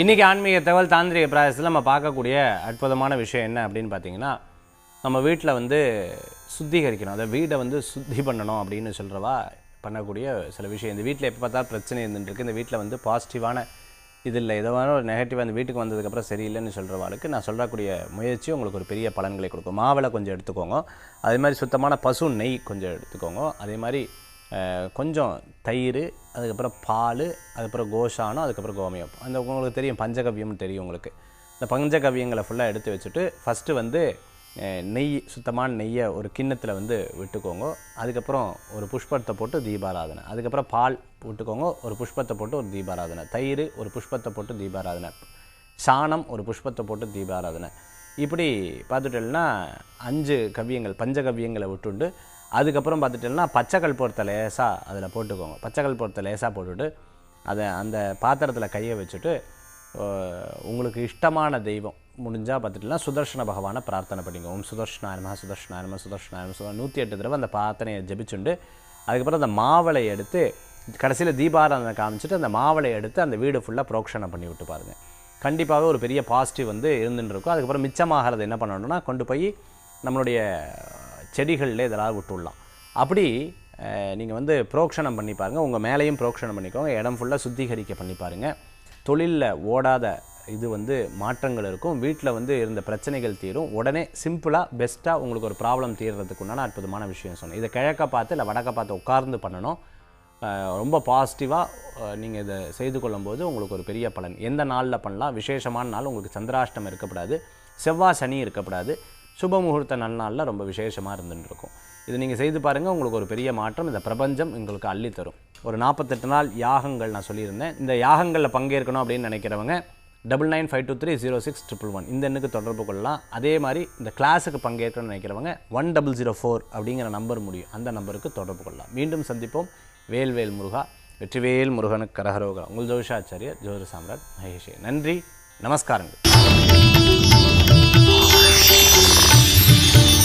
இன்றைக்கி ஆன்மீக தகவல் தாந்திரிக பிராயசத்தில் நம்ம பார்க்கக்கூடிய அற்புதமான விஷயம் என்ன அப்படின்னு பார்த்தீங்கன்னா நம்ம வீட்டில் வந்து சுத்திகரிக்கணும். அதை வீடை வந்து சுத்தி பண்ணணும் அப்படின்னு சொல்கிறவா பண்ணக்கூடிய சில விஷயம். இந்த வீட்டில் எப்போ பார்த்தா பிரச்சனை இருந்துட்டுருக்கு இந்த வீட்டில் வந்து பாசிட்டிவான இது இல்லை. ஏதோ ஒரு நெகட்டிவாக அந்த வீட்டுக்கு வந்ததுக்கப்புறம் சரியில்லைன்னு சொல்கிறவாளுக்கு நான் சொல்லக்கூடிய முயற்சி உங்களுக்கு ஒரு பெரிய பலன்களை கொடுக்கும். மாவிளை கொஞ்சம் எடுத்துக்கோங்க. அதே மாதிரி சுத்தமான பசு நெய் கொஞ்சம் எடுத்துக்கோங்க. அதே மாதிரி கொஞ்சம் தயிர் அதுக்கப்புறம் பால் அதுக்கப்புறம் கோஷானம் அதுக்கப்புறம் கோமியம். அந்த உங்களுக்கு தெரியும் பஞ்சகவ்யம்னு தெரியும் உங்களுக்கு. இந்த பஞ்சகவ்யங்களை ஃபுல்லாக எடுத்து வச்சுட்டு ஃபஸ்ட்டு வந்து நெய் சுத்தமான நெய்யை ஒரு கிண்ணத்தில் வந்து விட்டுக்கோங்க. அதுக்கப்புறம் ஒரு புஷ்பத்தை போட்டு தீபாராதனை. அதுக்கப்புறம் பால் விட்டுக்கோங்க ஒரு புஷ்பத்தை போட்டு ஒரு தீபாராதனை. தயிர் ஒரு புஷ்பத்தை போட்டு தீபாராதனை. சாணம் ஒரு புஷ்பத்தை போட்டு தீபாராதனை. இப்படி பார்த்துட்டோம்னா அஞ்சு கவ்யங்கள் பஞ்சகவ்யங்களை விட்டுண்டு அதுக்கப்புறம் பார்த்துட்டோம்னா பச்சை கற்பூரத்தை லேசாக அதில் போட்டுக்கோங்க. பச்சை கற்பூரத்தை லேசாக போட்டுவிட்டு அதை அந்த பாத்திரத்தில் கையை வச்சுட்டு உங்களுக்கு இஷ்டமான தெய்வம் முடிஞ்சால் பார்த்துட்டுனா சுதர்ஷன பகவானை பிரார்த்தனை பண்ணிங்க ஓம் சுதர்ஷனாயனமா சுதர்ஷனாயனமா சுதர்ஷனாயனமா சுதர் நூற்றி எட்டு தடவை அந்த பிரார்த்தனையை ஜெபிச்சுண்டு அதுக்கப்புறம் அந்த மாவளை எடுத்து கடைசியில் தீபாராதனை காமிச்சிட்டு அந்த மாவளை எடுத்து அந்த வீடு ஃபுல்லாக புரோக்ஷனம் பண்ணி விட்டு பாருங்கள் கண்டிப்பாகவே ஒரு பெரிய பாசிட்டிவ் வந்து இருந்துட்டு இருக்கும். அதுக்கப்புறம் மிச்சமாகிறது என்ன பண்ணணும்னா கொண்டு போய் நம்மளுடைய செடிகளில் இதெல்லாம் விட்டுடலாம். அப்படி நீங்கள் வந்து புரோக்ஷனம் பண்ணி பாருங்கள் உங்கள் மேலேயும் புரோக்ஷனம் பண்ணிக்கோங்க. இடம் ஃபுல்லாக சுத்திகரிக்க பண்ணி பாருங்கள் தொழிலில் ஓடாத இது வந்து மாற்றங்கள் இருக்கும். வீட்டில் வந்து இருந்த பிரச்சனைகள் தீரும். உடனே சிம்பிளாக பெஸ்ட்டாக உங்களுக்கு ஒரு ப்ராப்ளம் தீர்றதுக்கு உண்டான அற்புதமான விஷயம் சொன்னேன். இதை கிழக்க பார்த்து இல்லை வடக்க பார்த்து உட்கார்ந்து பண்ணணும். ரொம்ப பாசிட்டிவாக நீங்கள் இதை செய்து கொள்ளும்போது உங்களுக்கு ஒரு பெரிய பலன். எந்த நாளில் பண்ணலாம்? விசேஷமான நாள். உங்களுக்கு சந்திராஷ்டம் இருக்கக்கூடாது செவ்வாய் சனி இருக்கக்கூடாது சுப முகூர்த்த நன்னாளில் ரொம்ப விசேஷமாக இருந்துட்டுருக்கும் இது நீங்கள் செய்து பாருங்கள் உங்களுக்கு ஒரு பெரிய மாற்றம் இந்த பிரபஞ்சம் உங்களுக்கு அள்ளித்தரும். ஒரு நாற்பத்தெட்டு நாள் யாகங்கள் நான் சொல்லியிருந்தேன். இந்த யாகங்களில் பங்கேற்கணும் அப்படின்னு நினைக்கிறவங்க double nine five two three zero six triple one இந்த எண்ணுக்கு தொடர்பு கொள்ளலாம். அதே மாதிரி இந்த கிளாஸுக்கு பங்கேற்கணும்னு நினைக்கிறவங்க ஒன் டபுள் ஜீரோ ஃபோர் அப்படிங்கிற நம்பர் முடியும். அந்த நம்பருக்கு தொடர்பு கொள்ளலாம். மீண்டும் சந்திப்போம். வேல்வேல் முருகா வெற்றிவேல் முருகனுக்கு கரகரோகா உங்கள் ஜோஷாச்சாரியர் ஜோதி சாம்ராட் மகேஷே. நன்றி. நமஸ்காரங்கள்.